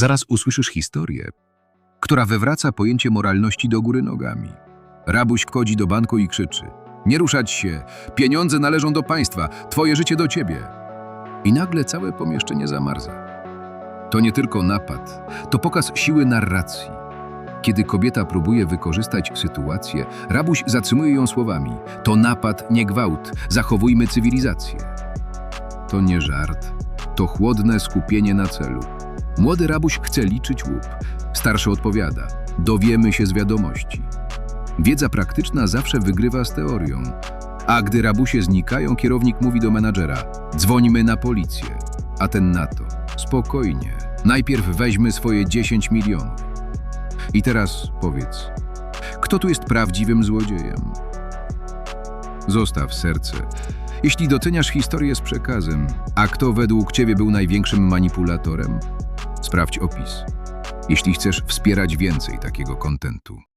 Zaraz usłyszysz historię, która wywraca pojęcie moralności do góry nogami. Rabuś wchodzi do banku i krzyczy: Nie ruszać się! Pieniądze należą do państwa, twoje życie do ciebie. I nagle całe pomieszczenie zamarza. To nie tylko napad, to pokaz siły narracji. Kiedy kobieta próbuje wykorzystać sytuację, rabuś zatrzymuje ją słowami: To napad, nie gwałt, zachowujmy cywilizację. To nie żart, to chłodne skupienie na celu. Młody rabuś chce liczyć łup. Starszy odpowiada: Dowiemy się z wiadomości. Wiedza praktyczna zawsze wygrywa z teorią. A gdy rabusie znikają, kierownik mówi do menadżera: Dzwońmy na policję. A ten na to: Spokojnie, najpierw weźmy swoje 10 milionów. I teraz powiedz, kto tu jest prawdziwym złodziejem? Zostaw serce. Jeśli doceniasz historię z przekazem, a kto według ciebie był największym manipulatorem? Sprawdź opis. Jeśli chcesz wspierać więcej takiego kontentu.